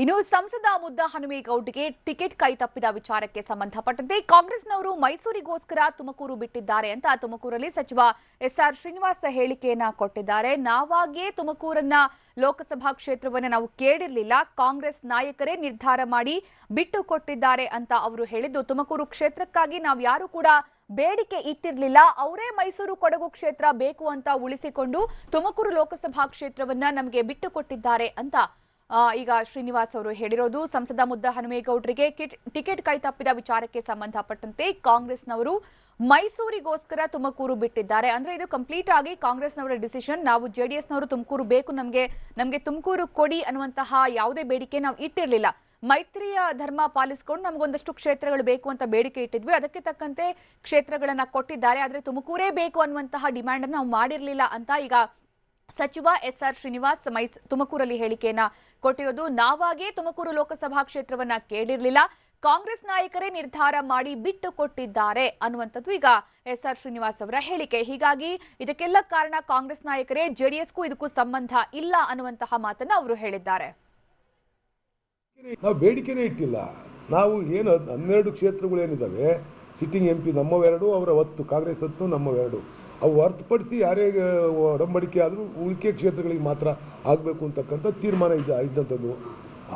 ಇನ್ನು ಸಂಸದ ಮುದ್ದ ಹನುಮೇಗೌಡ್ಗೆ ಟಿಕೆಟ್ ಕೈ ತಪ್ಪಿದ ವಿಚಾರಕ್ಕೆ ಸಂಬಂಧಪಟ್ಟಂತೆ ಕಾಂಗ್ರೆಸ್ನವರು ಮೈಸೂರಿಗೋಸ್ಕರ ತುಮಕೂರು ಬಿಟ್ಟಿದ್ದಾರೆ ಅಂತ ತುಮಕೂರಲ್ಲಿ ಸಚಿವ ಎಸ್ಆರ್ ಶ್ರೀನಿವಾಸ್ ಹೇಳಿಕೆಯನ್ನ ಕೊಟ್ಟಿದ್ದಾರೆ. ನಾವಾಗಿಯೇ ತುಮಕೂರನ್ನ ಲೋಕಸಭಾ ಕ್ಷೇತ್ರವನ್ನ ನಾವು ಕೇಳಿರಲಿಲ್ಲ. ಕಾಂಗ್ರೆಸ್ ನಾಯಕರೇ ನಿರ್ಧಾರ ಮಾಡಿ ಬಿಟ್ಟು ಕೊಟ್ಟಿದ್ದಾರೆ ಅಂತ ಅವರು ಹೇಳಿದ್ದು, ತುಮಕೂರು ಕ್ಷೇತ್ರಕ್ಕಾಗಿ ನಾವು ಯಾರು ಕೂಡ ಬೇಡಿಕೆ ಇಟ್ಟಿರಲಿಲ್ಲ. ಅವರೇ ಮೈಸೂರು ಕೊಡಗು ಕ್ಷೇತ್ರ ಬೇಕು ಅಂತ ಉಳಿಸಿಕೊಂಡು ತುಮಕೂರು ಲೋಕಸಭಾ ಕ್ಷೇತ್ರವನ್ನ ನಮಗೆ ಬಿಟ್ಟು ಕೊಟ್ಟಿದ್ದಾರೆ ಅಂತ ಈಗ ಶ್ರೀನಿವಾಸ್ ಅವರು ಹೇಳಿರೋದು ಸಂಸದ ಮುದ್ದ ಹನುಮೇಗೌಡರಿಗೆ ಕಿಟ್- ಟಿಕೆಟ್ ಕೈ ತಪ್ಪಿದ ವಿಚಾರಕ್ಕೆ ಸಂಬಂಧಪಟ್ಟಂತೆ ಕಾಂಗ್ರೆಸ್ನವರು ಮೈಸೂರಿಗೋಸ್ಕರ ತುಮಕೂರು ಬಿಟ್ಟಿದ್ದಾರೆ. ಅಂದ್ರೆ ಇದು ಕಂಪ್ಲೀಟ್ ಆಗಿ ಕಾಂಗ್ರೆಸ್ನವರ ಡಿಸಿಷನ್ ನಾವು ಜೆಡಿಎಸ್ನವರು ತುಮಕೂರು ಬೇಕು, ನಮಗೆ ನಮಗೆ ತುಮಕೂರು ಕೊಡಿ ಅನ್ನುವಂತಹ ಯಾವುದೇ ಬೇಡಿಕೆ ನಾವು ಇಟ್ಟಿರಲಿಲ್ಲ. ಮೈತ್ರಿಯ ಧರ್ಮ ಪಾಲಿಸಿಕೊಂಡು ನಮಗೊಂದಷ್ಟು ಕ್ಷೇತ್ರಗಳು ಬೇಕು ಅಂತ ಬೇಡಿಕೆ ಇಟ್ಟಿದ್ವಿ. ಅದಕ್ಕೆ ತಕ್ಕಂತೆ ಕ್ಷೇತ್ರಗಳನ್ನ ಕೊಟ್ಟಿದ್ದಾರೆ. ಆದರೆ ತುಮಕೂರೇ ಬೇಕು ಅನ್ನುವಂತಹ ಡಿಮ್ಯಾಂಡನ್ನು ನಾವು ಮಾಡಿರಲಿಲ್ಲ ಅಂತ ಈಗ ಸಚಿವ ಎಸ್ ಆರ್ ಶ್ರೀನಿವಾಸ್ ಮೈಸ್ ತುಮಕೂರಲ್ಲಿ ಹೇಳಿಕೆಯನ್ನ ಕೊಟ್ಟಿರೋದು, ನಾವಾಗೇ ತುಮಕೂರು ಲೋಕಸಭಾ ಕ್ಷೇತ್ರವನ್ನ ಕೇಳಿರಲಿಲ್ಲ. ಕಾಂಗ್ರೆಸ್ ನಾಯಕರೇ ನಿರ್ಧಾರ ಮಾಡಿ ಬಿಟ್ಟು ಕೊಟ್ಟಿದ್ದಾರೆ ಅನ್ನುವಂಥದ್ದು ಈಗ ಎಸ್ ಆರ್ ಶ್ರೀನಿವಾಸ್ ಅವರ ಹೇಳಿಕೆ. ಹೀಗಾಗಿ ಇದಕ್ಕೆಲ್ಲ ಕಾರಣ ಕಾಂಗ್ರೆಸ್ ನಾಯಕರೇ ಜೆಡಿಎಸ್ಗೂ ಇದಕ್ಕೂ ಸಂಬಂಧ ಇಲ್ಲ ಅನ್ನುವಂತಹ ಮಾತನ್ನ ಅವರು ಹೇಳಿದ್ದಾರೆ. ನಾವು ಬೇಡಿಕೆನೇ ಇಟ್ಟಿಲ್ಲ. ನಾವು ಏನು ಹನ್ನೆರಡು ಕ್ಷೇತ್ರಗಳೇನಿದ್ದಾವೆ ಸಿಟ್ಟಿಂಗ್ ಎಂ ಪಿ ನಮ್ಮವೆರಡು, ಅವರ ಹತ್ತು, ಕಾಂಗ್ರೆಸ್ ಹತ್ತು ನಮ್ಮವೆರಡು. ಅವು ಹೊರತುಪಡಿಸಿ ಯಾರೇ ಒಡಂಬಡಿಕೆ ಆದರೂ ಉಳಿಕೆ ಕ್ಷೇತ್ರಗಳಿಗೆ ಮಾತ್ರ ಆಗಬೇಕು ಅಂತಕ್ಕಂಥ ತೀರ್ಮಾನ ಇದ್ದ, ಇದ್ದಂಥದ್ದು.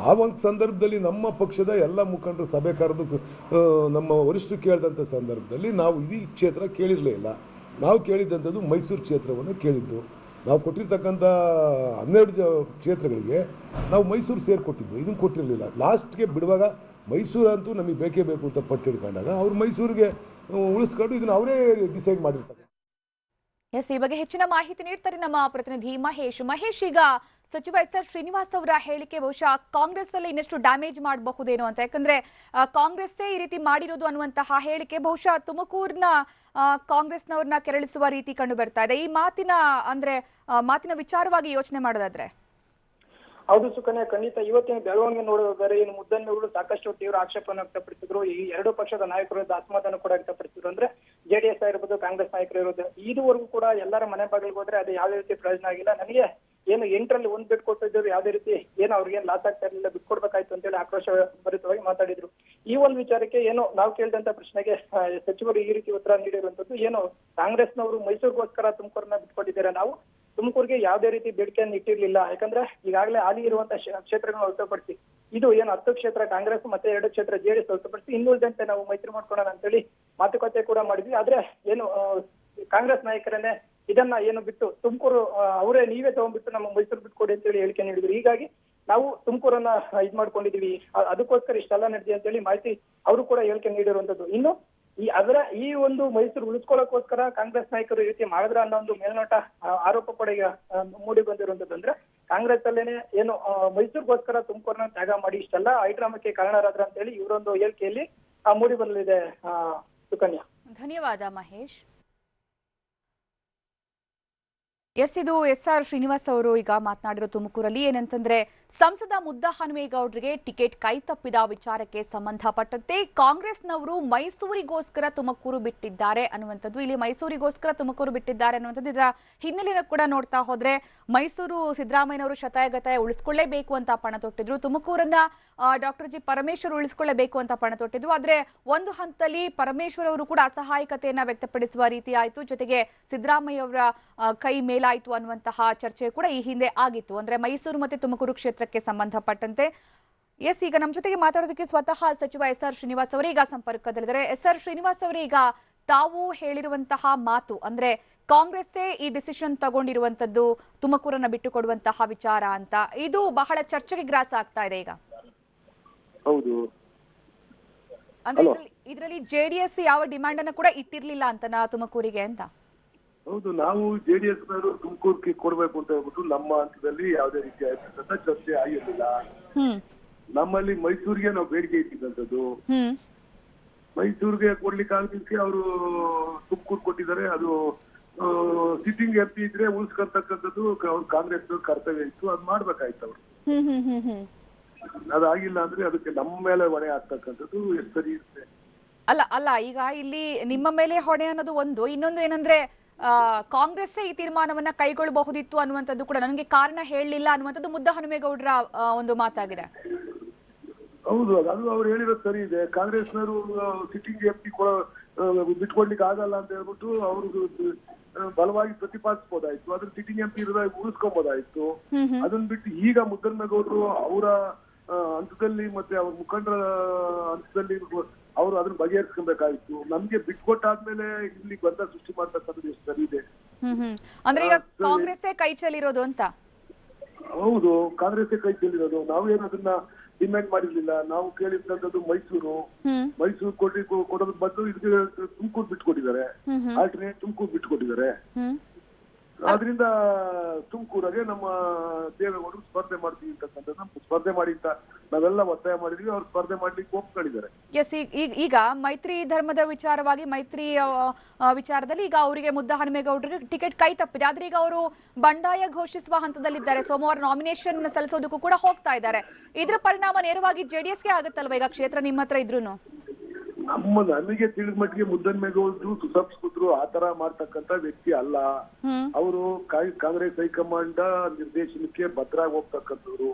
ಆ ಒಂದು ಸಂದರ್ಭದಲ್ಲಿ ನಮ್ಮ ಪಕ್ಷದ ಎಲ್ಲ ಮುಖಂಡರು, ಸಭೆ ಕರೆದು ನಮ್ಮ ವರಿಷ್ಠರು ಕೇಳಿದಂಥ ಸಂದರ್ಭದಲ್ಲಿ ನಾವು ಇದೀ ಕ್ಷೇತ್ರ ಕೇಳಿರಲೇ ಇಲ್ಲ. ನಾವು ಕೇಳಿದ್ದಂಥದ್ದು ಮೈಸೂರು ಕ್ಷೇತ್ರವನ್ನು ಕೇಳಿದ್ದು. ನಾವು ಕೊಟ್ಟಿರ್ತಕ್ಕಂಥ ಹನ್ನೆರಡು ಜ, ಕ್ಷೇತ್ರಗಳಿಗೆ ನಾವು ಮೈಸೂರು ಸೇರಿಕೊಟ್ಟಿದ್ವಿ ಇದನ್ನು ಕೊಟ್ಟಿರಲಿಲ್ಲ. ಲಾಸ್ಟ್ಗೆ ಬಿಡುವಾಗ ಮೈಸೂರು ಅಂತೂ ನಮಗೆ ಬೇಕೇ ಬೇಕು ಅಂತ ಪಟ್ಟು ಹಿಡ್ಕೊಂಡಾಗ ಅವ್ರು ಮೈಸೂರಿಗೆ ಉಳಿಸ್ಕೊಂಡು ಇದನ್ನು ಅವರೇ ಡಿಸೈಡ್ ಮಾಡಿರ್ತಾರೆ. ಎಸ್, ಈ ಬಗ್ಗೆ ಹೆಚ್ಚಿನ ಮಾಹಿತಿ ನೀಡ್ತಾರೆ ನಮ್ಮ ಪ್ರತಿನಿಧಿ ಮಹೇಶ್. ಮಹೇಶ್, ಈಗ ಸಚಿವ ಎಸ್. ಆರ್. ಶ್ರೀನಿವಾಸ್ ಅವರ ಹೇಳಿಕೆ ಬಹುಶಃ ಕಾಂಗ್ರೆಸ್ ಅಲ್ಲಿ ಇನ್ನಷ್ಟು ಡ್ಯಾಮೇಜ್ ಮಾಡಬಹುದೇನೋ ಅಂತ. ಯಾಕಂದ್ರೆ ಕಾಂಗ್ರೆಸ್ಸೇ ಈ ರೀತಿ ಮಾಡಿರೋದು ಅನ್ನುವಂತಹ ಹೇಳಿಕೆ ಬಹುಶಃ ತುಮಕೂರಿನ ಕಾಂಗ್ರೆಸ್ನವ್ರನ್ನ ಕೆರಳಿಸುವ ರೀತಿ ಕಂಡು ಬರ್ತಾ ಇದೆ. ಈ ಮಾತಿನ, ಅಂದ್ರೆ ಮಾತಿನ ವಿಚಾರವಾಗಿ ಯೋಚನೆ ಮಾಡೋದಾದ್ರೆ? ಹೌದು ಸುಕನ್ಯಾ, ಖಂಡಿತ ಇವತ್ತಿನ ಬೆಳವಣಿಗೆ ನೋಡೋದಾದ್ರೆ ಇನ್ನು ಮುದ್ದನ್ನುಗಳು ಸಾಕಷ್ಟು ತೀವ್ರ ಆಕ್ಷೇಪವನ್ನು ವ್ಯಕ್ತಪಡಿಸಿದ್ರು. ಈ ಎರಡು ಪಕ್ಷದ ನಾಯಕರು ಅಸಮಾಧಾನ ಕೂಡ ವ್ಯಕ್ತಪಡಿಸಿದ್ರು. ಅಂದ್ರೆ ಜೆಡಿಎಸ್ ಆಗಿರ್ಬೋದು, ಕಾಂಗ್ರೆಸ್ ನಾಯಕರು ಇರೋದು ಇದುವರೆಗೂ ಕೂಡ ಎಲ್ಲರ ಮನೆ ಬಾಗಿಲಿಗೆ ಹೋದ್ರೆ ಅದು ಯಾವುದೇ ರೀತಿ ಪ್ರಯೋಜನ ಆಗಿಲ್ಲ. ನನಗೆ ಏನು ಎಂಟರಲ್ಲಿ ಒಂದ್ ಬಿಟ್ಟು ಕೊಟ್ಟಿದ್ರು ಯಾವುದೇ ರೀತಿ ಏನು ಅವ್ರಿಗೆ ಏನ್ ಲಾಸ್ ಆಗ್ತಾ ಇರಲಿಲ್ಲ ಬಿಟ್ಕೊಡ್ಬೇಕಾಯ್ತು ಅಂತೇಳಿ ಆಕ್ರೋಶ ಭರಿತವಾಗಿ ಮಾತಾಡಿದ್ರು. ಈ ಒಂದು ವಿಚಾರಕ್ಕೆ ಏನು ನಾವು ಕೇಳಿದಂತ ಪ್ರಶ್ನೆಗೆ ಸಚಿವರು ಈ ರೀತಿ ಉತ್ತರ ನೀಡಿರುವಂತದ್ದು ಏನು ಕಾಂಗ್ರೆಸ್ನವರು ಮೈಸೂರಿಗೋಸ್ಕರ ತುಮಕೂರನ್ನ ಬಿಟ್ಕೊಂಡಿದ್ದೀರಾ ನಾವು? ತುಮಕೂರಿಗೆ ಯಾವುದೇ ರೀತಿ ಬೇಡಿಕೆಯನ್ನು ಇಟ್ಟಿರ್ಲಿಲ್ಲ. ಯಾಕಂದ್ರೆ ಈಗಾಗಲೇ ಹಾಲಿ ಇರುವಂತಹ ಕ್ಷೇತ್ರಗಳನ್ನು ಹೊರತುಪಡಿಸಿ ಇದು ಏನು ಹತ್ತು ಕ್ಷೇತ್ರ ಕಾಂಗ್ರೆಸ್ ಮತ್ತೆ ಎರಡು ಕ್ಷೇತ್ರ ಜೆಡಿಎಸ್ ಹೊರತುಪಡಿಸಿ ಇನ್ನುಳಿದಂತೆ ನಾವು ಮೈತ್ರಿ ಮಾಡ್ಕೊಳ್ಳೋಣ ಅಂತೇಳಿ ಮಾತುಕತೆ ಕೂಡ ಮಾಡಿದ್ವಿ. ಆದ್ರೆ ಏನು ಕಾಂಗ್ರೆಸ್ ನಾಯಕರನ್ನೇ ಇದನ್ನ ಏನು ಬಿಟ್ಟು ತುಮಕೂರು ಅವರೇ ನೀವೇ ತಗೊಂಡ್ಬಿಟ್ಟು ನಮ್ಮ ಮೈಸೂರು ಬಿಟ್ಕೊಡಿ ಅಂತೇಳಿ ಹೇಳಿಕೆ ನೀಡಿದ್ರು. ಹೀಗಾಗಿ ನಾವು ತುಮಕೂರನ್ನ ಇದ್ ಮಾಡ್ಕೊಂಡಿದೀವಿ. ಅದಕ್ಕೋಸ್ಕರ ಇಷ್ಟೆಲ್ಲ ನಡೆದಿ ಅಂತೇಳಿ ಮಾಹಿತಿ ಅವರು ಕೂಡ ಹೇಳಿಕೆ ನೀಡಿರುವಂತದ್ದು. ಇನ್ನು ಈ ಅದರ ಈ ಒಂದು ಮೈಸೂರು ಉಳಿಸ್ಕೊಳ್ಳೋಕೋಸ್ಕರ ಕಾಂಗ್ರೆಸ್ ನಾಯಕರು ಈ ರೀತಿ ಮಾಡಿದ್ರ ಅನ್ನೋ ಒಂದು ಮೇಲ್ನೋಟ ಆರೋಪ ಕೂಡ ಈಗ ಮೂಡಿ ಬಂದಿರುವಂತದ್ದು ಅಂದ್ರೆ ಕಾಂಗ್ರೆಸ್ ಅಲ್ಲೇನೆ ಏನು ಮೈಸೂರಿಗೋಸ್ಕರ ತುಮಕೂರನ್ನ ತ್ಯಾಗ ಮಾಡಿ ಇಷ್ಟೆಲ್ಲ ಐಡ್ರಾಮಕ್ಕೆ ಕಾರಣರಾದ್ರ ಅಂತ ಹೇಳಿ ಇವರೊಂದು ಹೇಳಿಕೆಯಲ್ಲಿ ಮೂಡಿ ಬರಲಿದೆ ಸುಕನ್ಯಾ. ಧನ್ಯವಾದ ಮಹೇಶ್. ಎಸ್ ಇದು ಎಸ್ ಆರ್ ಶ್ರೀನಿವಾಸ್ ಅವರು ಈಗ ಮಾತನಾಡಿರೋ ತುಮಕೂರಲ್ಲಿ ಏನಂತಂದ್ರೆ, ಸಂಸದ ಮುದ್ದ ಹನುಮೇಗೌಡರಿಗೆ ಟಿಕೆಟ್ ಕೈ ತಪ್ಪಿದ ವಿಚಾರಕ್ಕೆ ಸಂಬಂಧಪಟ್ಟಂತೆ ಕಾಂಗ್ರೆಸ್ನವರು ಮೈಸೂರಿಗೋಸ್ಕರ ತುಮಕೂರು ಬಿಟ್ಟಿದ್ದಾರೆ ಅನ್ನುವಂಥದ್ದು. ಇಲ್ಲಿ ಮೈಸೂರಿಗೋಸ್ಕರ ತುಮಕೂರು ಬಿಟ್ಟಿದ್ದಾರೆ ಅನ್ನುವಂಥದ್ದು ಇದರ ಹಿನ್ನೆಲೆನ ಕೂಡ ನೋಡ್ತಾ ಹೋದ್ರೆ, ಮೈಸೂರು ಸಿದ್ದರಾಮಯ್ಯನವರು ಶತಾಯಗತಾಯ ಉಳಿಸ್ಕೊಳ್ಳೇಬೇಕು ಅಂತ ಪಣ ತೊಟ್ಟಿದ್ರು. ತುಮಕೂರನ್ನ ಡಾಕ್ಟರ್ ಜಿ ಪರಮೇಶ್ವರ್ ಉಳಿಸ್ಕೊಳ್ಳೇಬೇಕು ಅಂತ ಪಣ ತೊಟ್ಟಿದ್ರು. ಆದ್ರೆ ಒಂದು ಹಂತದಲ್ಲಿ ಪರಮೇಶ್ವರ್ ಅವರು ಕೂಡ ಅಸಹಾಯಕತೆಯನ್ನ ವ್ಯಕ್ತಪಡಿಸುವ ರೀತಿ ಆಯಿತು. ಜೊತೆಗೆ ಸಿದ್ದರಾಮಯ್ಯ ಅವರ ಕೈ ಕೈ ಮೇಲಾಯ್ತು ಅನ್ನುವಂತಹ ಚರ್ಚೆ ಕೂಡ ಈ ಹಿಂದೆ ಆಗಿತ್ತು. ಅಂದ್ರೆ ಮೈಸೂರು ಮತ್ತೆ ತುಮಕೂರು ಕ್ಷೇತ್ರಕ್ಕೆ ಸಂಬಂಧಪಟ್ಟಂತೆ. ಎಸ್ ಈಗ ನಮ್ಮ ಜೊತೆಗೆ ಮಾತಾಡೋದಕ್ಕೆ ಸ್ವತಃ ಸಚಿವ ಎಸ್ ಆರ್ ಶ್ರೀನಿವಾಸ್ ಅವರು ಈಗ ಸಂಪರ್ಕದಲ್ಲಿದ್ದಾರೆ. ಎಸ್ ಆರ್ ಶ್ರೀನಿವಾಸ್ ಅವರು ಈಗ ತಾವು ಹೇಳಿರುವಂತಹ ಮಾತು ಅಂದ್ರೆ ಕಾಂಗ್ರೆಸ್ಸೇ ಈ ಡಿಸಿಷನ್ ತಗೊಂಡಿರುವಂತದ್ದು ತುಮಕೂರನ್ನ ಬಿಟ್ಟುಕೊಡುವಂತಹ ವಿಚಾರ ಅಂತ. ಇದು ಬಹಳ ಚರ್ಚೆಗೆ ಗ್ರಾಸ ಆಗ್ತಾ ಇದೆ ಈಗ. ಹೌದು. ಅಂದ್ರೆ ಇದರಲ್ಲಿ ಜೆಡಿಎಸ್ ಯಾವ ಡಿಮ್ಯಾಂಡ್ ಅನ್ನ ಕೂಡ ಇಟ್ಟಿರ್ಲಿಲ್ಲ ಅಂತನಾ ತುಮಕೂರಿಗೆ ಅಂತ? ಹೌದು ನಾವು ಜೆಡಿಎಸ್ ನವರು ತುಮಕೂರ್ಗೆ ಕೊಡ್ಬೇಕು ಅಂತ ಹೇಳ್ಬಿಟ್ಟು ನಮ್ಮ ಹಂತದಲ್ಲಿ ಯಾವುದೇ ರೀತಿ ಆಯ್ತಕ್ಕಂಥ ಚರ್ಚೆ ಆಗಿರಲಿಲ್ಲ. ನಮ್ಮಲ್ಲಿ ಮೈಸೂರಿಗೆ ನಾವು ಬೇಡಿಕೆ ಇಟ್ಟಿದ್ದಂಥದ್ದು. ಮೈಸೂರಿಗೆ ಕೊಡ್ಲಿಕ್ಕೆ ಆಗಲಿಕ್ಕೆ ಅವರು ತುಮಕೂರು ಕೊಟ್ಟಿದ್ದಾರೆ. ಅದು ಸಿಟ್ಟಿಂಗ್ ಎಂ ಪಿ ಇದ್ರೆ ಉಳಿಸ್ಕೊಳ್ತಕ್ಕಂಥದ್ದು ಅವ್ರ ಕಾಂಗ್ರೆಸ್ ಕರ್ತವ್ಯ ಇತ್ತು. ಅದು ಮಾಡ್ಬೇಕಾಯ್ತು ಅವ್ರು. ಅದಾಗಿಲ್ಲ ಅಂದ್ರೆ ಅದಕ್ಕೆ ನಮ್ಮ ಮೇಲೆ ಹೊಣೆ ಆಗ್ತಕ್ಕಂಥದ್ದು ಎಷ್ಟು ಸರಿ ಇರುತ್ತೆ. ಅಲ್ಲ ಅಲ್ಲ ಈಗ ಇಲ್ಲಿ ನಿಮ್ಮ ಮೇಲೆ ಹೊಣೆ ಅನ್ನೋದು ಒಂದು. ಇನ್ನೊಂದು ಏನಂದ್ರೆ ಕಾಂಗ್ರೆಸ್ಸೇ ಈ ತೀರ್ಮಾನವನ್ನ ಕೈಗೊಳ್ಳಬಹುದಿತ್ತು ಅನ್ನುವಂಥದ್ದು ಕೂಡ ನನಗೆ ಕಾರಣ ಹೇಳಲಿಲ್ಲ ಅನ್ನುವಂಥದ್ದು ಮುದ್ದ ಹನುಮೇಗೌಡರ ಒಂದು ಮಾತಾಗಿದೆ. ಹೌದು ಅದು ಅವ್ರು ಹೇಳಿರೋದು ಸರಿ ಇದೆ. ಕಾಂಗ್ರೆಸ್ನವರು ಸಿಟ್ಟಿಂಗ್ ಎಂ ಪಿ ಬಿಟ್ಕೊಡ್ಲಿಕ್ಕೆ ಆಗಲ್ಲ ಅಂತ ಹೇಳ್ಬಿಟ್ಟು ಅವರು ಬಲವಾಗಿ ಪ್ರತಿಪಾದಿಸಬಹುದಾಯ್ತು ಅದ್ರ ಸಿಟ್ಟಿಂಗ್ ಎಂ ಪಿ ಇರೋದಾಗ ಉಳಿಸ್ಕೊಬೋದಾಯ್ತು. ಅದನ್ನ ಬಿಟ್ಟು ಈಗ ಮುದ್ದನ್ನಗೌಡರು ಅವರ ಹಂತದಲ್ಲಿ ಮತ್ತೆ ಅವ್ರ ಮುಖಂಡರ ಹಂತದಲ್ಲಿ ಅವರು ಅದನ್ನ ಬಗೆಹರಿಸ್ಕೊಬೇಕಾಗಿತ್ತು. ನಮ್ಗೆ ಬಿಟ್ಕೊಟ್ಟಾದ್ಮೇಲೆ ಇಲ್ಲಿ ಬಂದ ಸೃಷ್ಟಿ ಮಾಡ್ತಕ್ಕಂಥದ್ದು ಎಷ್ಟು ಸರಿ ಇದೆ. ಹ್ಮ್ ಹ್ಮ್. ಅಂದ್ರೆ ಈಗ ಕಾಂಗ್ರೆಸ್ಸೇ ಕೈ ಚೆಲ್ಲಿರೋದು ಅಂತ? ಹೌದು ಕಾಂಗ್ರೆಸ್ ಕೈ ಚೆಲ್ಲಿರೋದು. ನಾವೇನು ಅದನ್ನ ಡಿಮ್ಯಾಂಡ್ ಮಾಡಿರ್ಲಿಲ್ಲ. ನಾವು ಕೇಳಿರ್ತಕ್ಕಂಥದ್ದು ಮೈಸೂರು. ಮೈಸೂರು ಕೊಡ್ಲಿ ಕೊಡೋದ್ ಬದಲು ಇದಕ್ಕೆ ತುಮಕೂರು ಬಿಟ್ಕೊಟ್ಟಿದ್ದಾರೆ. ಆಲ್ಟರ್ನೇಟ್ ತುಮಕೂರು ಬಿಟ್ಕೊಟ್ಟಿದ್ದಾರೆ. ಆದ್ರಿಂದ ತುಮಕೂರಾಗೆ ನಮ್ಮ ದೇವೇಗೌಡರು ಸ್ಪರ್ಧೆ ಮಾಡ್ತೀವಿ ಅಂತಕ್ಕಂಥದ್ದು ಸ್ಪರ್ಧೆ ಮಾಡಿ ಅಂತ ನಾವೆಲ್ಲ ಒತ್ತಾಯ ಮಾಡಿದ್ವಿ ಅವ್ರು ಸ್ಪರ್ಧೆ ಮಾಡ್ಲಿಕ್ಕೆ ಒಪ್ಕೊಂಡಿದ್ದಾರೆ. ಎಸ್ ಈಗ ಈಗ ಮೈತ್ರಿ ಧರ್ಮದ ವಿಚಾರವಾಗಿ ಮೈತ್ರಿ ವಿಚಾರದಲ್ಲಿ ಈಗ ಅವರಿಗೆ ಮುದ್ದ ಹನುಮೇಗೌಡರಿಗೆ ಟಿಕೆಟ್ ಕೈ ತಪ್ಪಿದೆ. ಆದ್ರೆ ಈಗ ಅವರು ಬಂಡಾಯ ಘೋಷಿಸುವ ಹಂತದಲ್ಲಿದ್ದಾರೆ. ಸೋಮವಾರ ನಾಮಿನೇಷನ್ ಸಲ್ಲಿಸೋದಕ್ಕೂ ಕೂಡ ಹೋಗ್ತಾ ಇದ್ದಾರೆ. ಇದ್ರ ಪರಿಣಾಮ ನೇರವಾಗಿ ಜೆಡಿಎಸ್ಗೆ ಆಗುತ್ತಲ್ವ? ಈಗ ಕ್ಷೇತ್ರ ನಿಮ್ಮ ಹತ್ರ ಇದ್ರೂನು? ನಮ್ಮ ನನಗೆ ತಿಳಿದ ಮಟ್ಟಿಗೆ ಮುದ್ದನ್ಮೇಗೌಡರು ಸುಸಂಸ್ಕೃತರು ಆ ತರ ಮಾಡ್ತಕ್ಕಂತ ವ್ಯಕ್ತಿ ಅಲ್ಲ. ಅವರು ಕಾಂಗ್ರೆಸ್ ಹೈಕಮಾಂಡ್ ನಿರ್ದೇಶನಕ್ಕೆ ಭದ್ರಾಗಿ ಹೋಗ್ತಕ್ಕಂಥವ್ರು.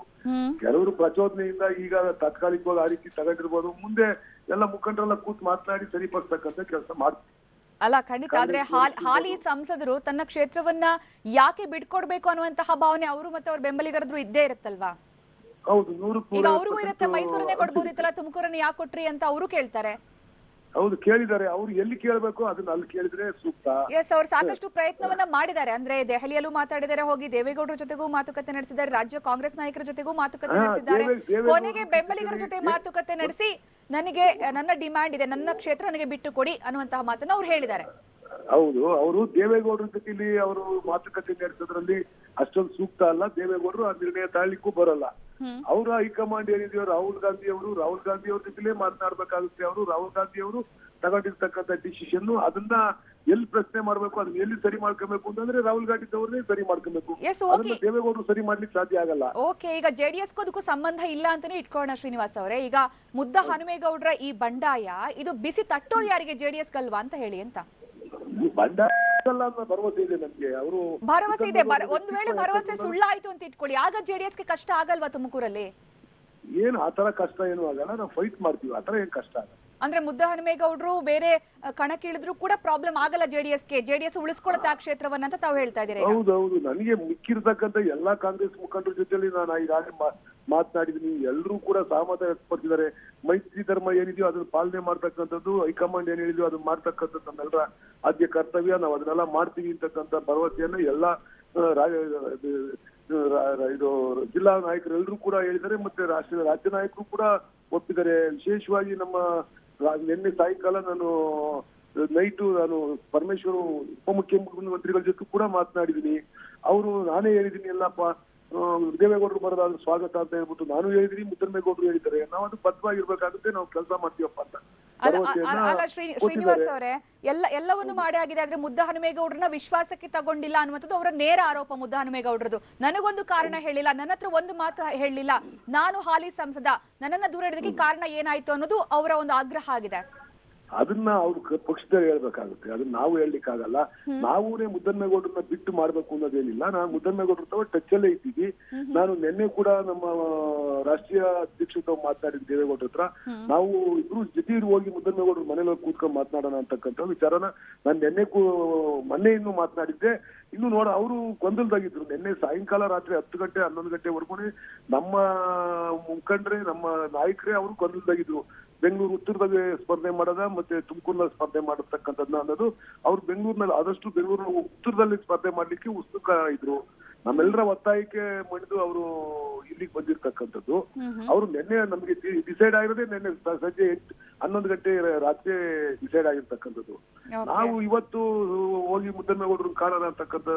ಕೆಲವರು ಪ್ರಚೋದನೆಯಿಂದ ಈಗ ತಾತ್ಕಾಲಿಕವಾಗಿ ಆ ರೀತಿ ತಗೊಂಡಿರ್ಬೋದು. ಮುಂದೆ ಎಲ್ಲ ಮುಖಂಡರೆಲ್ಲ ಕೂತ್ ಮಾತನಾಡಿ ಸರಿಪಡಿಸ್ತಕ್ಕಂಥ ಕೆಲಸ ಮಾಡ್ತೀವಿ ಅಲ್ಲ ಖಂಡಿತ. ಆದ್ರೆ ಹಾಲಿ ಸಂಸದರು ತನ್ನ ಕ್ಷೇತ್ರವನ್ನ ಯಾಕೆ ಬಿಟ್ಕೊಡ್ಬೇಕು ಅನ್ನುವಂತಹ ಭಾವನೆ ಅವರು ಮತ್ತೆ ಅವ್ರ ಬೆಂಬಲಿಗರದ್ರು ಇದ್ದೇ ಇರುತ್ತಲ್ವಾ? ಹೌದು ನೂರು ಈಗ ಅವ್ರಿಗೂ ಇರುತ್ತೆ. ಮೈಸೂರನ್ನೇ ಕೊಡ್ಬೋದಿತ್ತಲ್ಲ ತುಮಕೂರನ್ನ ಯಾಕೆ ಕೊಟ್ರಿ ಅಂತ ಅವರು ಕೇಳ್ತಾರೆ. ಹೌದು ಕೇಳಿದ್ದಾರೆ. ಅವ್ರು ಎಲ್ಲಿ ಕೇಳಬೇಕು ಅದನ್ನ ಅಲ್ಲಿ ಕೇಳಿದ್ರೆ ಸೂಕ್ತ. ಎಸ್ ಅವ್ರು ಸಾಕಷ್ಟು ಪ್ರಯತ್ನವನ್ನ ಮಾಡಿದ್ದಾರೆ. ಅಂದ್ರೆ ದೆಹಲಿಯಲ್ಲೂ ಮಾತಾಡಿದ್ದಾರೆ ಹೋಗಿ ದೇವೇಗೌಡರ ಜೊತೆಗೂ ಮಾತುಕತೆ ನಡೆಸಿದ್ದಾರೆ ರಾಜ್ಯ ಕಾಂಗ್ರೆಸ್ ನಾಯಕರ ಜೊತೆಗೂ ಮಾತುಕತೆ ನಡೆಸಿದ್ದಾರೆ. ಕೊನೆಗೆ ಬೆಂಬಲಿಗರ ಜೊತೆ ಮಾತುಕತೆ ನಡೆಸಿ ನನಗೆ ನನ್ನ ಡಿಮ್ಯಾಂಡ್ ಇದೆ ನನ್ನ ಕ್ಷೇತ್ರ ನನಗೆ ಬಿಟ್ಟು ಕೊಡಿ ಅನ್ನುವಂತಹ ಮಾತನ್ನ ಅವ್ರು ಹೇಳಿದ್ದಾರೆ. ಹೌದು ಅವರು ದೇವೇಗೌಡರ ಜೊತೆಲಿ ಅವರು ಮಾತುಕತೆ ನಡೆಸೋದ್ರಲ್ಲಿ ಅಷ್ಟೊಂದು ಸೂಕ್ತ ಅಲ್ಲ. ದೇವೇಗೌಡರು ಆ ನಿರ್ಣಯ ತಾಳ್ಲಿಕ್ಕೂ ಬರಲ್ಲ. ಅವರ ಹೈಕಮಾಂಡ್ ಏನಿದೆಯೋ ರಾಹುಲ್ ಗಾಂಧಿ ಅವರು ರಾಹುಲ್ ಗಾಂಧಿ ಅವ್ರ ಜೊತೆಲೇ ಮಾತನಾಡ್ಬೇಕಾಗುತ್ತೆ ಅವರು ರಾಹುಲ್ ಗಾಂಧಿ ಅವರು ತಗೊಂಡಿರ್ತಕ್ಕಂಥ ಡಿಸಿಷನ್ ಅದನ್ನ ಎಲ್ಲಿ ಪ್ರಶ್ನೆ ಮಾಡ್ಬೇಕು ಅದನ್ನ ಎಲ್ಲಿ ಸರಿ ಮಾಡ್ಕೋಬೇಕು ಅಂತಂದ್ರೆ ರಾಹುಲ್ ಗಾಂಧಿ ಅವ್ರನ್ನೇ ಸರಿ ಮಾಡ್ಕೋಬೇಕು. ಅದನ್ನ ದೇವೇಗೌಡರು ಸರಿ ಮಾಡ್ಲಿಕ್ಕೆ ಸಾಧ್ಯ ಆಗಲ್ಲ. ಓಕೆ ಈಗ ಜೆಡಿಎಸ್ ಅದಕ್ಕೂ ಸಂಬಂಧ ಇಲ್ಲ ಅಂತಾನೆ ಇಟ್ಕೋಣ ಶ್ರೀನಿವಾಸ್ ಅವರೇ. ಈಗ ಮುದ್ದ ಹನುಮೇಗೌಡರ ಈ ಬಂಡಾಯ ಇದು ಬಿಸಿ ತಟ್ಟೋದು ಯಾರಿಗೆ ಜೆಡಿಎಸ್ ಗಲ್ವಾ ಅಂತ ಹೇಳಿ ಅಂತ? ಬಂಡಾಯ ಆಗಲ್ಲ ಅನ್ನೋ ಭರವಸೆ ಇದೆ ನಮ್ಗೆ. ಅವರು ಭರವಸೆ ಇದೆ. ಬರ- ಒಂದ್ ವೇಳೆ ಭರವಸೆ ಸುಳ್ಳಾಯ್ತು ಅಂತ ಇಟ್ಕೊಳ್ಳಿ. ಆಗ ಜೆಡಿಎಸ್ಗೆ ಕಷ್ಟ ಆಗಲ್ವಾ ತುಮಕೂರಲ್ಲಿ? ಏನ್ ಆತರ ಕಷ್ಟ ಏನು ಆಗಲ್ಲ. ನಾವು ಫೈಟ್ ಮಾಡ್ತೀವಿ. ಆತರ ತರ ಏನ್ ಕಷ್ಟ ಆಗಲ್ಲ. ಅಂದ್ರೆ ಮುದ್ದ ಹನುಮೇಗೌಡರು ಬೇರೆ ಕಣಕ್ಕೆ ಕಣಕ್ಕಿಳಿದ್ರು ಕೂಡ ಪ್ರಾಬ್ಲಮ್ ಆಗಲ್ಲ ಜೆಡಿಎಸ್ಗೆ ಜೆಡಿಎಸ್ ಉಳಿಸ್ಕೊಳುತ್ತೆ ಆ ಕ್ಷೇತ್ರವನ್ನ ಅಂತ ತಾವು ಹೇಳ್ತಾ ಇದ್ದೀರಿ ಈಗ. ಹೌದೌದು. ನನಗೆ ಮಿಕ್ಕಿರ್ತಕ್ಕಂಥ ಎಲ್ಲಾ ಕಾಂಗ್ರೆಸ್ ಮುಖಂಡರ ಜೊತೆಲಿ ನಾನು ಈಗಾಗಲೇ ಮಾ- ಮಾತನಾಡಿದೀನಿ. ಎಲ್ಲರೂ ಕೂಡ ಸಹಮತ ವ್ಯಕ್ತಪಡಿಸಿದ್ದಾರೆ. ಮೈತ್ರಿ ಧರ್ಮ ಏನಿದೆಯೋ ಅದನ್ನ ಪಾಲನೆ ಮಾಡ್ತಕ್ಕಂಥದ್ದು ಹೈಕಮಾಂಡ್ ಏನ್ ಹೇಳಿದೆಯೋ ಅದನ್ನ ಮಾಡ್ತಕ್ಕಂಥದ್ದು ನಮ್ಮೆಲ್ಲರ ಆದ್ಯ ಕರ್ತವ್ಯ. ನಾವು ಅದನ್ನೆಲ್ಲ ಮಾಡ್ತೀವಿ ಅಂತಕ್ಕಂಥ ಭರವಸೆಯನ್ನ ಎಲ್ಲ ಇದು, ಜಿಲ್ಲಾ ನಾಯಕರು ಎಲ್ಲರೂ ಕೂಡ ಹೇಳಿದ್ದಾರೆ ಮತ್ತೆ ರಾಷ್ಟ್ರೀಯ ರಾಜ್ಯ ನಾಯಕರು ಕೂಡ ಒಪ್ಪಿದ್ದಾರೆ. ವಿಶೇಷವಾಗಿ ನಮ್ಮ ನಿನ್ನೆ ಸಾಯಂಕಾಲ ನಾನು ನೈಟು ನಾನು ಪರಮೇಶ್ವರ್ ಉಪಮುಖ್ಯಮಂತ್ರಿಗಳ ಜೊತೆ ಕೂಡ ಮಾತನಾಡಿದ್ದೀನಿ ಅವರು ನಾನೇ ಹೇಳಿದ್ದೀನಿ ಎಲ್ಲಪ್ಪ ದೇವೇಗೌಡರು ಬರೋದಾದ್ರೆ ಸ್ವಾಗತ ಅಂತ ಹೇಳ್ಬಿಟ್ಟು ನಾನು ಹೇಳಿದ್ರಿ ಮುದ್ದನ್ಮೇಗೌಡರು ಹೇಳಿದ್ದಾರೆ. ನಾವು ಅದು ಬದ್ಧವಾಗಿರ್ಬೇಕಾಗುತ್ತೆ ನಾವು ಕೆಲಸ ಮಾಡ್ತೀವಪ್ಪ ಅಂತ. ಅಲ್ಲ ಶ್ರೀನಿವಾಸ್ ಅವರೇ ಎಲ್ಲ ಎಲ್ಲವನ್ನು ಮಾಡೇ ಆಗಿದೆ ಆದ್ರೆ ಮುದ್ದ ಹನುಮೇಗೌಡರನ್ನ ವಿಶ್ವಾಸಕ್ಕೆ ತಗೊಂಡಿಲ್ಲ ಅನ್ನುವಂಥದ್ದು ಅವರ ನೇರ ಆರೋಪ ಮುದ್ದ ಹನುಮೇಗೌಡರದು ನನಗೊಂದು ಕಾರಣ ಹೇಳಿಲ್ಲ ನನ್ನ ಹತ್ರ ಒಂದು ಮಾತು ಹೇಳಿಲ್ಲ. ನಾನು ಹಾಲಿ ಸಂಸದ ನನ್ನನ್ನ ದೂರ ಹಿಡಿದಕ್ಕೆ ಕಾರಣ ಏನಾಯ್ತು ಅನ್ನೋದು ಅವರ ಒಂದು ಆಗ್ರಹ ಆಗಿದೆ. ಅದನ್ನ ಅವ್ರ ಪಕ್ಷದಲ್ಲಿ ಹೇಳ್ಬೇಕಾಗುತ್ತೆ. ಅದನ್ನ ನಾವು ಹೇಳ್ಲಿಕ್ಕಾಗಲ್ಲ. ನಾವೂನೇ ಮುದ್ದನ್ಮೇಗೌಡರನ್ನ ಬಿಟ್ಟು ಮಾಡ್ಬೇಕು ಅನ್ನೋದೇನಿಲ್ಲ. ನಾನು ಮುದ್ದನ್ಮೇಗೌಡರ ತವ ಟಚ್ ಅಲ್ಲೇ ಇದ್ದೀವಿ ನಾನು ನಿನ್ನೆ ಕೂಡ ನಮ್ಮ ರಾಷ್ಟ್ರೀಯ ಅಧ್ಯಕ್ಷ ತಾವು ಮಾತನಾಡಿದ ದೇವೇಗೌಡರ ಹತ್ರ. ನಾವು ಇಬ್ರು ಜೊತೆ ಹೋಗಿ ಮುದ್ದನ್ಮೇಗೌಡರು ಮನೇಲಿ ಹೋಗಿ ಕೂತ್ಕೊಂಡು ಮಾತನಾಡೋಣ ಅಂತಕ್ಕಂಥ ವಿಚಾರನ ನಾನು ನಿನ್ನೆ ಕೂ ಮೊನ್ನೆ ಇನ್ನು ಮಾತನಾಡಿದ್ದೆ. ಇನ್ನು ನೋಡ ಅವರು ಗೊಂದಲದಾಗಿದ್ರು. ನಿನ್ನೆ ಸಾಯಂಕಾಲ ರಾತ್ರಿ ಹತ್ತು ಗಂಟೆ ಹನ್ನೊಂದು ಗಂಟೆವರೆಗೂ ನಮ್ಮ ಮುಖಂಡ್ರೆ ನಮ್ಮ ನಾಯಕರೇ ಅವರು ಗೊಂದಲದಾಗಿದ್ರು. ಬೆಂಗಳೂರು ಉತ್ತರದಾಗ ಸ್ಪರ್ಧೆ ಮಾಡೋದ ಮತ್ತೆ ತುಮಕೂರಿನಲ್ಲಿ ಸ್ಪರ್ಧೆ ಮಾಡತಕ್ಕಂಥದ್ನ ಅನ್ನೋದು ಅವ್ರು ಬೆಂಗಳೂರಿನಲ್ಲಿ ಆದಷ್ಟು ಬೆಂಗಳೂರು ಉತ್ತರದಲ್ಲಿ ಸ್ಪರ್ಧೆ ಮಾಡ್ಲಿಕ್ಕೆ ಉತ್ಸುಕ ಇದ್ರು. ನಮ್ಮೆಲ್ಲರ ಒತ್ತಾಯಕ್ಕೆ ಮಣಿದು ಅವರು ಇಲ್ಲಿಗೆ ಬಂದಿರ್ತಕ್ಕಂಥದ್ದು. ಅವರು ನಿನ್ನೆ ನಮಗೆ ಡಿಸೈಡ್ ಆಗಿರೋದೇ ನಿನ್ನೆ ಸಂಜೆ ಎಂಟು ಹನ್ನೊಂದು ಗಂಟೆ ರಾತ್ರಿ ಡಿಸೈಡ್ ಆಗಿರ್ತಕ್ಕಂಥದ್ದು. ನಾವು ಇವತ್ತು ಹೋಗಿ ಮುದ್ದನ್ಮೇಗೌಡರು ಕಾಣಲ್ಲ ಅಂತಕ್ಕಂಥ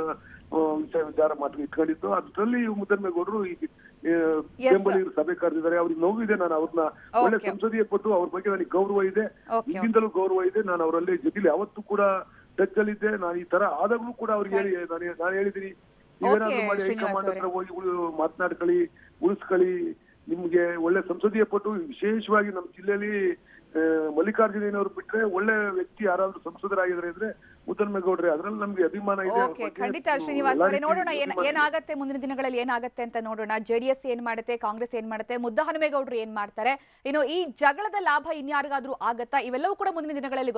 ವಿಚಾರ ಮಾತು ಇಟ್ಕೊಂಡಿದ್ದು. ಅದ್ರಲ್ಲಿ ಮುದ್ದನ್ಮೇಗೌಡರು ಈ ಬೆಂಬಲಿಗರು ಸಭೆ ಕರೆದಿದ್ದಾರೆ ಅವ್ರಿಗೆ ಇದೆ ನಾನು ಅವ್ರನ್ನ ಒಳ್ಳೆ. ಸಂಸದೀಯ ಪಟ್ಟು ಅವ್ರ ಬಗ್ಗೆ ನನಗೆ ಗೌರವ ಇದೆ. ಈಗಿಂದಲೂ ಗೌರವ ಇದೆ ನಾನು ಅವರಲ್ಲಿ ಜೊತೆಲಿ ಯಾವತ್ತೂ ಕೂಡ ಟಚ್ ಅಲ್ಲಿದ್ದೆ ನಾನು ಈ ತರ ಆದಾಗ್ಲೂ ಕೂಡ ಅವ್ರಿಗೆ ಹೇಳಿ ನಾನು ನಾನು ಹೇಳಿದೀನಿ ನೀವೇನಾದ್ರೂ ಮಾಡಿ ಹೈಕಮಾಂಡ್. ಹತ್ರ ಹೋಗಿ ಮಾತನಾಡ್ಕೊಳ್ಳಿ ಉಳಿಸ್ಕೊಳ್ಳಿ ನಿಮ್ಗೆ ಒಳ್ಳೆ ಸಂಸದೀಯ ಪಟ್ಟು ವಿಶೇಷವಾಗಿ ನಮ್ಮ ಜಿಲ್ಲೆಯಲ್ಲಿ ಮಲ್ಲಿಕಾರ್ಜುನ ಅವ್ರು ಬಿಟ್ರೆ ಒಳ್ಳೆ ವ್ಯಕ್ತಿ ಯಾರಾದ್ರೂ ಸಂಸದರಾಗಿದ್ರೆ ಅಂದ್ರೆ ಮುದ್ದನ್ಮೇಗೌಡ್ರೆ ಅದ್ರಲ್ಲಿ ನಮ್ಗೆ ಅಭಿಮಾನ ಇದೆ ಓಕೆ ಖಂಡಿತ ಶ್ರೀನಿವಾಸ್ ಅವರೇ ನೋಡೋಣ ಏನ್ ಏನಾಗತ್ತೆ ಮುಂದಿನ ದಿನಗಳಲ್ಲಿ ಏನಾಗತ್ತೆ ಅಂತ ನೋಡೋಣ. ಜೆಡಿಎಸ್ ಏನ್ ಮಾಡುತ್ತೆ ಕಾಂಗ್ರೆಸ್ ಏನ್ ಮಾಡುತ್ತೆ ಮುದ್ದಹನುಮೇಗೌಡರು ಏನ್ ಮಾಡ್ತಾರೆ? ಇನ್ನು ಈ ಜಗಳದ ಲಾಭ ಇನ್ಯಾರಿಗಾದ್ರೂ ಆಗತ್ತಾ? ಇವೆಲ್ಲವೂ ಕೂಡ ಮುಂದಿನ ದಿನಗಳಲ್ಲಿ